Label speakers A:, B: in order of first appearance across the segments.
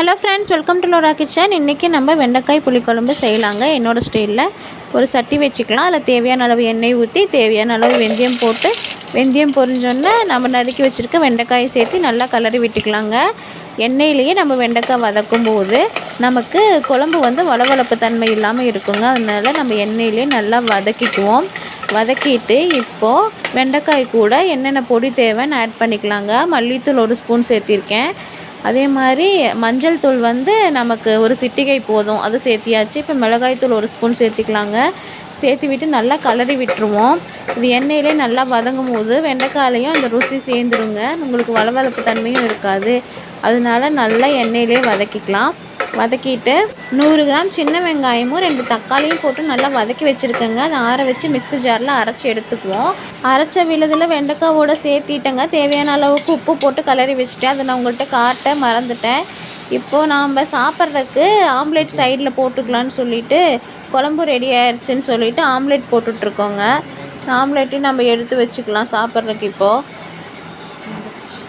A: Hello friends welcome to Lora kitchen இன்றைக்கி நம்ம வெண்டைக்காய் புளிக்குழம்பு செய்யலாங்க. என்னோடய ஸ்டைலில் ஒரு சட்டி வச்சுக்கலாம். அதில் தேவையான அளவு எண்ணெய் ஊற்றி தேவையான அளவு வெந்தயம் போட்டு வெந்தயம் பொறிஞ்சோன்னே நம்ம நறுக்கி வச்சுருக்க வெண்டைக்காயை சேர்த்து நல்லா கலரி விட்டுக்கலாங்க. எண்ணெயிலேயே நம்ம வெண்டைக்காய் வதக்கும் போது நமக்கு குழம்பு வந்து வளவளப்பு தன்மை இல்லாமல் இருக்குங்க. அதனால் நம்ம எண்ணெயிலே நல்லா வதக்கிக்குவோம். வதக்கிட்டு இப்போது வெண்டைக்காய் கூட என்னென்ன பொடி தேவைன்னு ஆட் பண்ணிக்கலாங்க. மல்லித்தூள் ஒரு ஸ்பூன் சேர்த்திருக்கேன். அதே மாதிரி மஞ்சள் தூள் வந்து நமக்கு ஒரு சிட்டிகை போதும். அது சேர்த்தியாச்சு. இப்போ மிளகாய் தூள் ஒரு ஸ்பூன் சேர்த்திக்கலாங்க. சேர்த்து விட்டு நல்லா கலரி விட்டுருவோம். இது எண்ணெயிலே நல்லா வதங்கும் போது வெண்டைக்காயிலையும் அந்த ருசி சேர்ந்துருங்க. உங்களுக்கு வளவளப்பு தன்மையும் இருக்காது. அதனால நல்லா எண்ணெயிலே வதக்கிக்கலாம். வதக்கிட்டு நூறு கிராம் சின்ன வெங்காயமும் ரெண்டு தக்காளியும் போட்டு நல்லா வதக்கி வச்சுருக்கேங்க. அதை ஆற வச்சு மிக்ஸி ஜாரில் அரைச்சி எடுத்துக்குவோம். அரைச்ச விழுதில் வெண்டைக்காவோட சேர்த்திட்டேங்க. தேவையான அளவுக்கு உப்பு போட்டு கலரி வச்சுட்டேன் அதை நான் உங்கள்கிட்ட காட்ட மறந்துட்டேன். இப்போது நாம் சாப்பிட்றதுக்கு ஆம்லேட் சைடில் போட்டுக்கலான்னு சொல்லிட்டு குழம்பு ரெடி ஆயிடுச்சுன்னு சொல்லிட்டு ஆம்லேட் போட்டுட்ருக்கோங்க. ஆம்லேட்டையும் நம்ம எடுத்து வச்சுக்கலாம் சாப்பிட்றதுக்கு இப்போது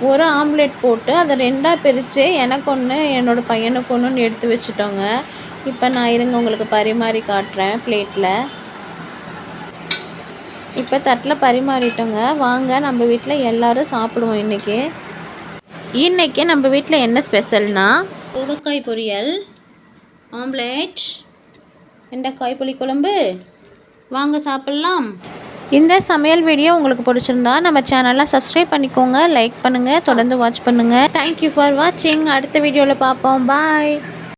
A: ஒரு ஆம்லேட் போட்டு அதை ரெண்டாக பிரித்து எனக்கு ஒன்று என்னோடய பையனுக்கு ஒன்றுன்னு எடுத்து வச்சுட்டோங்க. இப்போ நான் இருங்க உங்களுக்கு பரிமாறி காட்டுறேன் பிளேட்டில் இப்போ தட்டில் பரிமாறிட்டோங்க. வாங்க நம்ம வீட்டில் எல்லோரும் சாப்பிடுவோம் இன்றைக்கி இன்றைக்கி நம்ம வீட்டில் என்ன ஸ்பெஷல்னா? கோவக்காய் பொரியல் ஆம்லேட் வெண்டைக்காய் புளி குழம்பு வாங்க சாப்பிட்லாம். இந்த சமையல் வீடியோ உங்களுக்கு பிடிச்சிருந்தா நம்ம சேனலை சப்ஸ்கிரைப் பண்ணிக்கோங்க லைக் பண்ணுங்கள் தொடர்ந்து வாட்ச் பண்ணுங்கள் தேங்க்யூ ஃபார் வாட்சிங் அடுத்த வீடியோவில் பார்ப்போம். பாய்